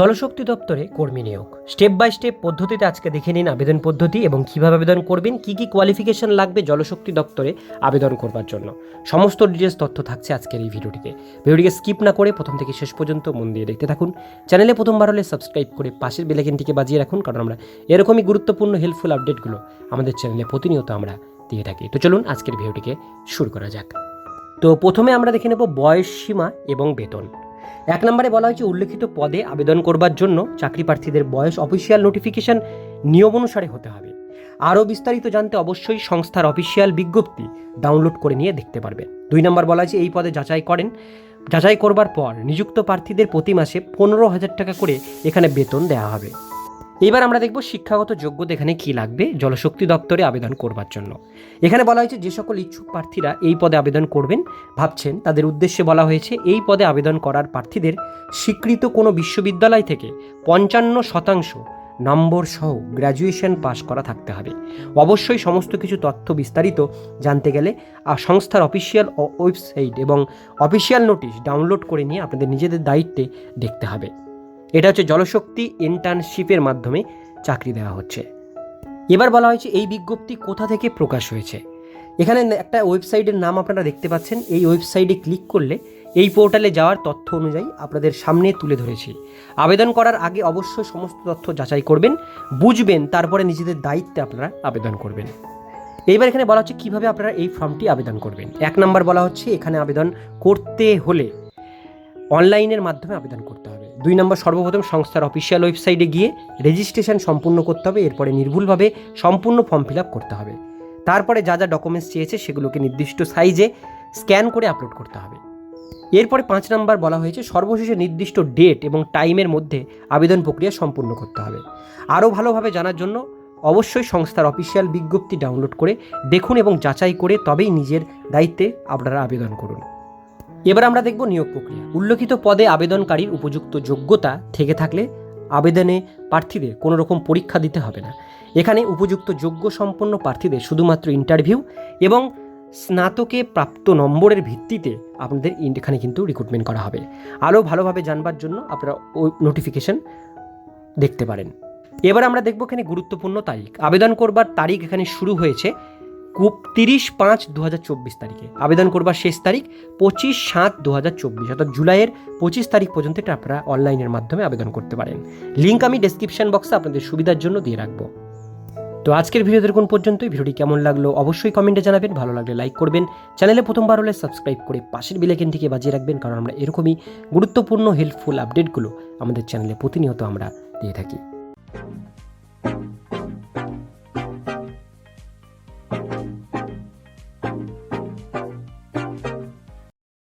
জলশক্তি দপ্তরে কর্মী নিয়োগ। স্টেপ বাই স্টেপ পদ্ধতিতে আজকে দেখে নিন আবেদন পদ্ধতি এবং কীভাবে আবেদন করবেন, কি কি কোয়ালিফিকেশন লাগবে জলশক্তি দপ্তরে আবেদন করবার জন্য। সমস্ত ডিটেলস তথ্য থাকছে আজকের এই ভিডিওটিতে। ভিডিওটিকে স্কিপ না করে প্রথম থেকে শেষ পর্যন্ত মন দিয়ে দেখতে থাকুন। চ্যানেলে প্রথমবার হলে সাবস্ক্রাইব করে পাশের বেলাইকেনটিকে বাজিয়ে রাখুন, কারণ আমরা এরকমই গুরুত্বপূর্ণ হেল্পফুল আপডেটগুলো আমাদের চ্যানেলে প্রতিনিয়ত আমরা দিয়ে থাকি। তো চলুন আজকের ভিডিওটিকে শুরু করা যাক। তো প্রথমে আমরা দেখে নেব বয়স সীমা এবং বেতন। এক নম্বরে বলা হয়েছে, উল্লেখিত পদে আবেদন করবার জন্য চাকরি প্রার্থীদের বয়স অফিসিয়াল নোটিফিকেশন নিয়ম অনুসারে হতে হবে। আরও বিস্তারিত জানতে অবশ্যই সংস্থার অফিসিয়াল বিজ্ঞপ্তি ডাউনলোড করে নিয়ে দেখতে পারবেন। দুই নম্বর বলা হয়েছে, এই পদে যাচাই করেন, যাচাই করবার পর নিযুক্ত প্রার্থীদের প্রতি মাসে পনেরো হাজার টাকা করে এখানে বেতন দেওয়া হবে। এবার আমরা দেখব শিক্ষাগত যোগ্যতা এখানে কি লাগবে, জলশক্তি দপ্তরে আবেদন করবার জন্য। এখানে বলা হয়েছে, যে সকল ইচ্ছুক প্রার্থীরা এই পদে আবেদন করবেন, ভাবছেন তাদের উদ্দেশ্যে বলা হয়েছে, এই পদে আবেদন করার প্রার্থীদের স্বীকৃত কোনো বিশ্ববিদ্যালয় থেকে পঞ্চান্ন শতাংশ নম্বর সহ গ্র্যাজুয়েশন পাশ করা থাকতে হবে। অবশ্যই সমস্ত কিছু তথ্য বিস্তারিত জানতে গেলে আর সংস্থার অফিসিয়াল ওয়েবসাইট এবং অফিসিয়াল নোটিশ ডাউনলোড করে নিয়ে আপনাদের নিজেদের দায়িত্বে দেখতে হবে। এটা হচ্ছে জলশক্তি ইন্টার্নশিপের মাধ্যমে চাকরি দেওয়া হচ্ছে। এবার বলা হয়েছে এই বিজ্ঞপ্তি কোথা থেকে প্রকাশ হয়েছে? এখানে একটা ওয়েবসাইটের নাম আপনারা দেখতে পাচ্ছেন। এই ওয়েবসাইটে ক্লিক করলে এই পোর্টালে যাওয়ার তথ্য অনুযায়ী আপনাদের সামনে তুলে ধরেছি। আবেদন করার আগে অবশ্যই সমস্ত তথ্য যাচাই করবেন, বুঝবেন, তারপরে নিজেদের দায়িত্বে আপনারা আবেদন করবেন। এইবার এখানে বলা হচ্ছে কীভাবে আপনারা এই ফর্মটি আবেদন করবেন। এক নম্বর বলা হচ্ছে এখানে আবেদন করতে হলে অনলাইনের মাধ্যমে আবেদন করতে দুই নম্বর সর্বপ্রথম সংস্থার অফিসিয়াল ওয়েবসাইটে গিয়ে রেজিস্ট্রেশন সম্পূর্ণ করতে হবে, এরপরে নির্ভুলভাবে সম্পূর্ণ ফর্ম ফিল আপ করতে হবে। তারপরে যা যা ডকুমেন্টস চেয়েছে সেগুলোকে নির্দিষ্ট সাইজে স্ক্যান করে আপলোড করতে হবে। এরপরে পাঁচ নম্বর বলা হয়েছে, সর্বশেষে নির্দিষ্ট ডেট এবং টাইমের মধ্যে আবেদন প্রক্রিয়া সম্পূর্ণ করতে হবে। আরও ভালোভাবে জানার জন্য অবশ্যই সংস্থার অফিসিয়াল বিজ্ঞপ্তি ডাউনলোড করে দেখুন এবং যাচাই করে তবেই নিজের দায়িত্বে আপনারা আবেদন করুন। এবার আমরা দেখব নিয়োগ প্রক্রিয়া। উল্লেখিত পদে আবেদনকারীর উপযুক্ত যোগ্যতা থেকে থাকলে আবেদনে প্রার্থীদের কোনো রকম পরীক্ষা দিতে হবে না। এখানে উপযুক্ত যোগ্য সম্পন্ন প্রার্থীদের শুধুমাত্র ইন্টারভিউ এবং স্নাতকে প্রাপ্ত নম্বরের ভিত্তিতে আপনাদের এখানে কিন্তু রিক্রুটমেন্ট করা হবে। আরও ভালোভাবে জানবার জন্য আপনারা ওই নোটিফিকেশন দেখতে পারেন। এবার আমরা দেখব এখানে গুরুত্বপূর্ণ তারিখ। আবেদন করবার তারিখ এখানে শুরু হয়েছে তিরিশ পাঁচ দু তারিখে। আবেদন করবার শেষ তারিখ পঁচিশ সাত দু অর্থাৎ জুলাইয়ের পঁচিশ তারিখ পর্যন্ত এটা আপনারা অনলাইনের মাধ্যমে আবেদন করতে পারেন। লিঙ্ক আমি ডেসক্রিপশন বক্সে আপনাদের সুবিধার জন্য দিয়ে রাখব। তো আজকের ভিডিও কোন পর্যন্তই। ভিডিওটি কেমন লাগল অবশ্যই কমেন্টে জানাবেন। ভালো লাগলে লাইক করবেন। চ্যানেলে প্রথমবার হলে সাবস্ক্রাইব করে পাশের বিলেকেনটিকে বাজিয়ে রাখবেন, কারণ আমরা এরকমই গুরুত্বপূর্ণ হেল্পফুল আপডেটগুলো আমাদের চ্যানেলে প্রতিনিয়ত আমরা দিয়ে থাকি।